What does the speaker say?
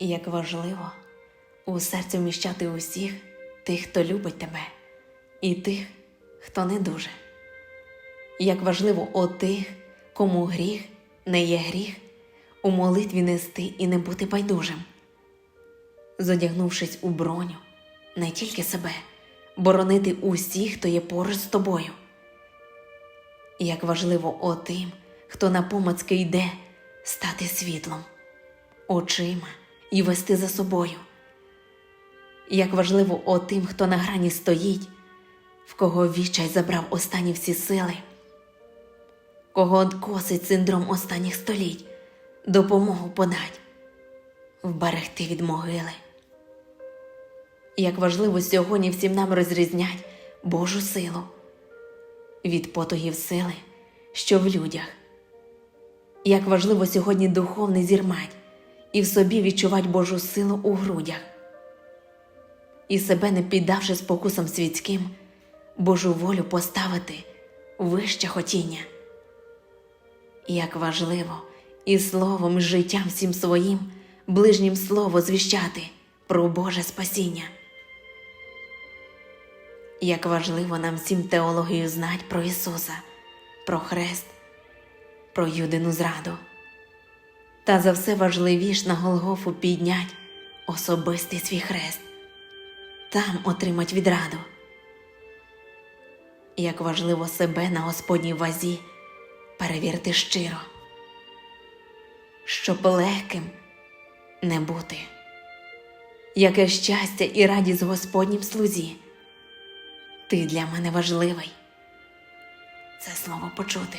І як важливо у серці вміщати усіх тих, хто любить тебе, і тих, хто не дуже. Як важливо отих, кому гріх не є гріх, у молитві нести і не бути байдужим. Зодягнувшись у броню, не тільки себе, боронити усіх, хто є поруч з тобою. Як важливо отим, хто на помацки йде, стати світлом, очима і вести за собою. Як важливо отим, хто на грані стоїть, в кого відчай забрав останні всі сили, кого косить синдром останніх століть, допомогу подать, вберегти від могили. Як важливо сьогодні всім нам розрізнять Божу силу від потугів сили, що в людях. Як важливо сьогодні духовний зірмать і в собі відчувати Божу силу у грудях, і себе не піддавши спокусам світським, Божу волю поставити вище хотіння. Як важливо і словом, і життям всім своїм, ближнім слово звіщати про Боже спасіння. Як важливо нам всім теологію знать про Ісуса, про Хрест, про Юдину зраду. Та за все важливіш на Голгофу піднять особистий свій хрест, там отримать відраду. Як важливо себе на Господній вазі перевірити щиро, щоб легким не бути, яке щастя і радість Господнім слузі. Ти для мене важливий. Це слово почути.